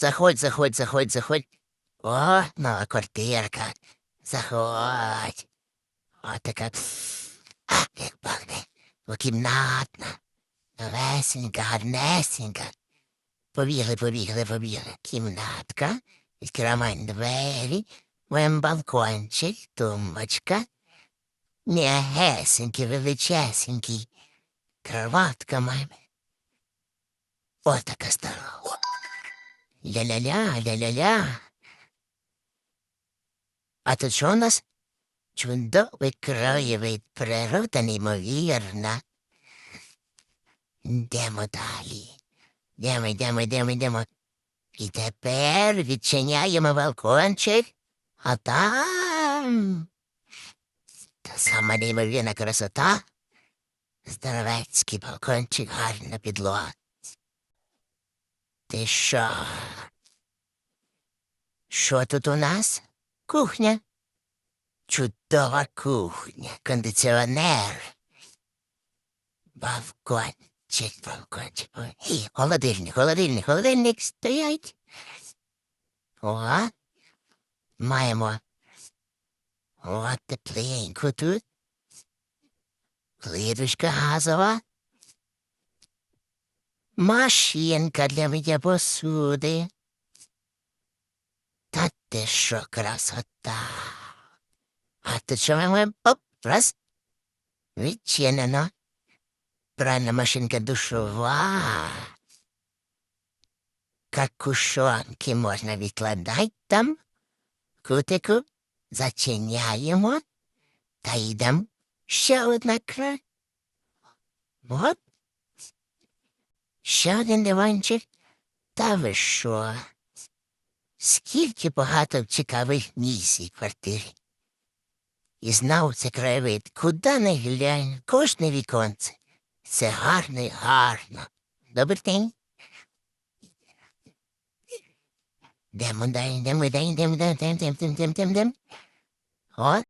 Заходь, заходь, заходь, заходь. О, нова квартирка. Заходь. О, така. А, як пахне. Кімнатна. Новесенька, гарнесенька. Побігли, побігли, побігли. Кімнатка. Відкриваємо двері. Моєм балкончик, тумбочка. М'ягесенький, величесенький. Кроватка маємо. Ось така стара. Ля-ля-ля, ля-ля-ля. А тут що у нас? Чудовий краєвид, природа неймовірна. Йдемо далі. Йдемо, йдемо, йдемо, йдемо. І тепер відчиняємо балкончик, а там та сама неймовірна красота. Здоровецький балкончик, гарна підлога. Ти що? Що тут у нас? Кухня. Чудова кухня, кондиціонер. Балкончик, балкончик. І холодильник, холодильник, холодильник стоять. О, маємо. О, тепленько тут. Плиточка газова. Машинка для миття посуди. Та ти що красота. А тут що ми? Оп, раз. Відчинено. Пральна машинка душова. Какушонки можна відкладати там. Кутику зачиняємо та йдемо ще одна кра. От. Ще один диванчик. Та ви що? Скільки багато цікавих місць в квартирі. І знав це краєвид, куди не глянь, кожне віконце. Це гарно і гарно. Добрий день. Йдемо далі, йдемо далі, йдемо далі, йдемо, йдемо, йдемо, йдемо, йдемо. От.